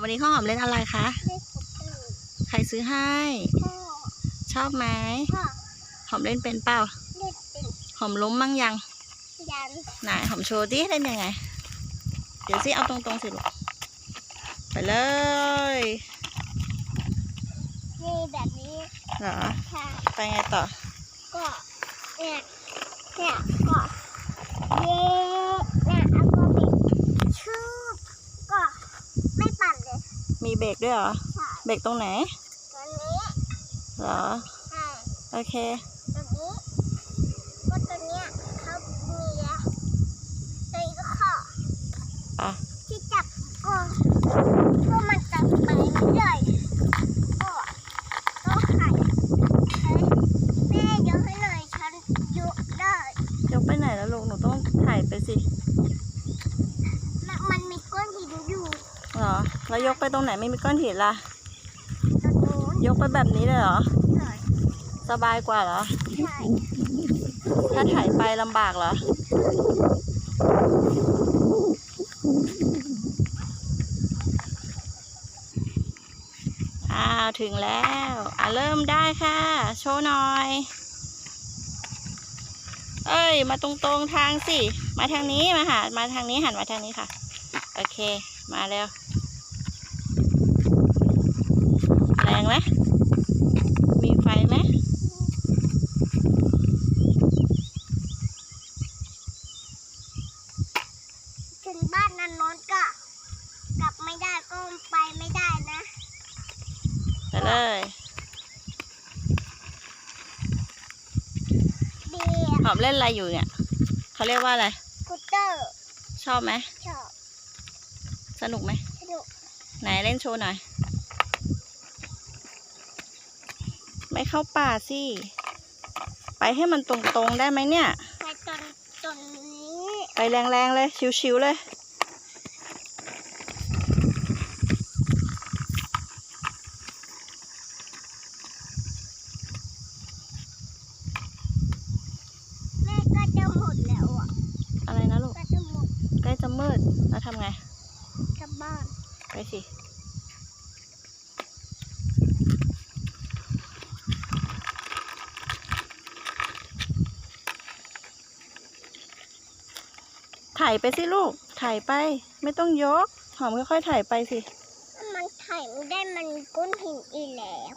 วันนี้ข้าวหอมเล่นอะไรคะไม่ครบเลยใครซื้อให้พ่อชอบไหมพ่อหอมเล่นเป็นเปล่าเด็กเป็นหอมล้มมั่งยังยันไหนหอมโชว์ดิเล่นยังไง เดี๋ยวสิเอาตรงๆสิลูก ไปเลย นี่แบบนี้ เหรอค่ะไปไงต่อ ก็ เนี่ย เนี่ย ก็ เย่เนี่ยเอาก็บิดชืบก็ไม่ปั่นเลย มีเบ รกด้วยเหรอใช่เบรกตรงไหนตัวนี้เหรอ ใช่โอเคตัวนี้ก็ตัวเนี้ยเขามีอะตัวนี้ก็ข้ออะที่จับก็ก็มันจะไปเรื่อยก็ก็ไข่เฮ้ยแม่ยกให้หน่อยฉันยกได้ ยกไปไหนแล้วลูก หนูต้องถ่ายไปสิ มันมันมีก้อนหินอยู่ เหรอ แล้วยกไปตรงไหนไม่มีก้อนหินล่ะ ยกไปแบบนี้เลยเหรอ สบายกว่าเหรอ ถ้าถ่ายไปลำบากเหรอ อ้าว ถึงแล้ว อะเริ่มได้ค่ะ โชว์หน่อย เอ้ย มาตรงๆทางสิ มาทางนี้มาหา มาทางนี้หันมาทางนี้ค่ะ โอเค มาแล้ว แรงไหมมีไฟไหมถึงบ้านนั้นโน้นก็กลับไม่ได้ก็ไปไม่ได้นะไปเลยดีหอมเล่นอะไรอยู่เนี่ยเขาเรียกว่าอะไรกูเตอร์ ชอบไหมชอบ สนุกไหมสนุกไหนเล่นโชว์หน่อย ไม่เข้าป่าสิ ไปให้มันตรงๆได้ไหมเนี่ย ไปจนจนนี้ ไปแรงๆเลย ชิวๆเลย แม่ก็จะหมดแล้วอะ อะไรนะลูก ก็จะหมดใกล้จะมืด แล้วทำไง กลับบ้าน ไปสิ ถ่ายไปสิลูก ถ่ายไป ไม่ต้องยก หอมค่อยๆถ่ายไปสิ มันถ่ายไม่ได้มันก้นหินอีกแล้ว